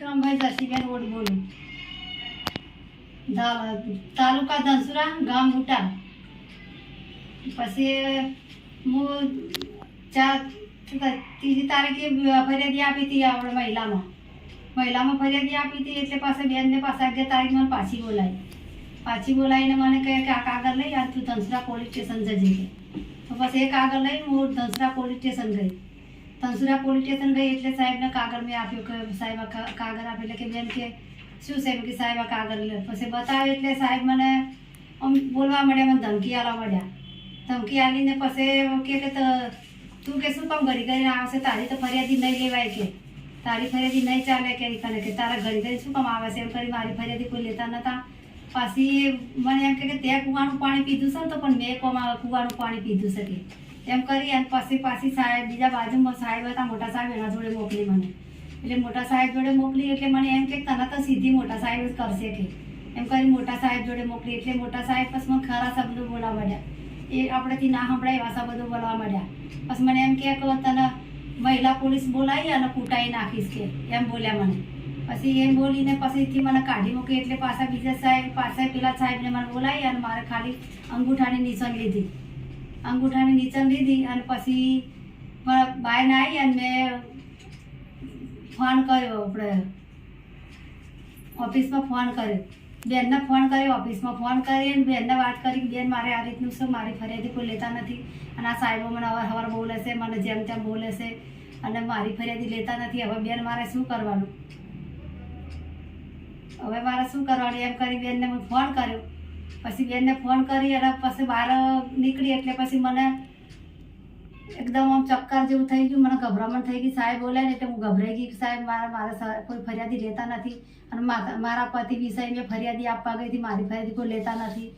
વિક્રમભાઈ Jasiben odd બોલું. તાલુકા ધનસુરા, ગામ ઉટા પછી હું ચાર ત્રીજી તારીખે ફરિયાદી આપી હતી આપણે મહિલામાં. મહિલામાં ફરિયાદી આપી હતી એટલે પાસે બેનને પાસે અગિયાર તારીખ મને પાછી બોલાવી. પાછી બોલાવીને મને કહે કે આ કાગળ લઈ આ તું ધનસુરા પોલીસ સ્ટેશન જજે. તો પછી એ કાગળ લઈ હું ધનસુરા પોલીસ સ્ટેશન ગઈ. ધનસુરા પોલીસ સ્ટેશન ગઈ એટલે સાહેબને કાગળ મેં આપ્યું કે સાહેબ કાગળ આપ્યું. એટલે કે બેન કે, શું સાહેબ કે સાહેબ આ કાગળ લે. પછી બતાવે એટલે સાહેબ મને આમ બોલવા મળ્યા મને ધમકી આલવા મળ્યા ધમકી આલીને પછી કે તું કે શું કામ ઘડી કરીને આવશે? તારી તો ફરિયાદી નહીં લેવાય કે. તારી ફરિયાદી નહીં ચાલે કે કને કે તારા ઘડી ઘડી શું કામ આવે છે? એમ કરી મારી ફરિયાદી કોઈ લેતા નતા. પાછી મને એમ કે તે કુવાનું પાણી પીધું છે ને તો પણ મેં કોમાં કુવાનું પાણી પીધું છે કે. એમ કરી અને પછી પાછી સાહેબ બીજા બાજુમાં સાહેબ હતા, મોટા સાહેબ એના જોડે મોકલી મને. એટલે મોટા સાહેબ જોડે મોકલી એટલે મને એમ કે તને તો સીધી મોટા સાહેબ જ કરશે કે. એમ કરી મોટા સાહેબ જોડે મોકલી એટલે મોટા સાહેબ પછી મને ખરા શબ્દો બોલવા માંડ્યા. એ આપણેથી ના સંભળાય એવા શબ્દો બોલવા માંડ્યા. પછી મને એમ કે તને મહિલા પોલીસ બોલાવી અને કૂટાઈ નાખીશ કે. એમ બોલ્યા મને. પછી એમ બોલીને પછીથી મને કાઢી મૂકી એટલે પાછા બીજા સાહેબ, પાછા પેલા સાહેબને મને બોલાવી અને મારે ખાલી અંગૂઠાની નીચન લીધી. અંગૂઠાની નીચન લીધી અને પછી મારા બાઈને આવી અને મેં ફોન કર્યો આપણે ઓફિસમાં ફોન કર્યો. બેનને ફોન કર્યો, ઓફિસમાં ફોન કરી અને બેનને વાત કરી, બેન મારે આ રીતનું છે મારી ફરિયાદી કોઈ લેતા નથી. અને આ સાહેબો મને અવાર હવાર બોલે છે, મને જેમ તેમ બોલે છે. અને મારી ફરિયાદી લેતા નથી, હવે બેન મારે શું કરવાનું? હવે મારે શું કરવાનું? એમ કરી બેનને મેં ફોન કર્યો. પછી બેનને ફોન કરી અને પછી બહાર નીકળી એટલે પછી મને એકદમ આમ ચક્કર જેવું થઈ ગયું. મને ગભરામણ થઈ ગઈ. સાહેબ બોલે ને એટલે હું ગભરાઈ ગઈ સાહેબ, મારા મારા કોઈ ફરિયાદી લેતા નથી. અને મારા પતિ વિષય મેં ફરિયાદી આપવા ગઈ હતી. મારી ફરિયાદી કોઈ લેતા નથી.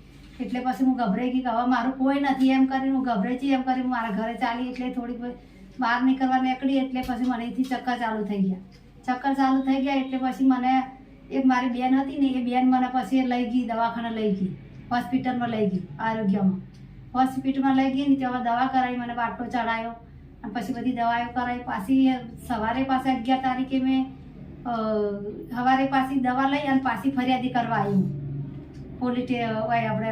એટલે પછી હું ગભરાઈ ગઈ કે હવે મારું કોઈ નથી. એમ કરીને હું ગભરાઈ જઈ, એમ કરી મારા ઘરે ચાલી એટલે થોડીક બહાર નીકળવા નીકળી એટલે પછી મને અહીંથી ચક્કર ચાલુ થઈ ગયા. ચક્કર ચાલુ થઈ ગયા એટલે પછી મને એક મારી બેન હતી ને એ બેન મને પછી લઈ ગઈ, દવાખાને લઈ ગઈ, હોસ્પિટલમાં લઈ ગઈ, આરોગ્યમાં. હોસ્પિટલમાં લઈ ગઈ ને ત્યાં દવા કરાવી, મને બાટલો ચડાયો અને પછી બધી દવાઓ કરાવી. પાછી સવારે પાસે અગિયાર તારીખે મેં સવારે પાછી દવા લઈ અને પાછી ફરિયાદી કરવા આવી પોલીસ આપણે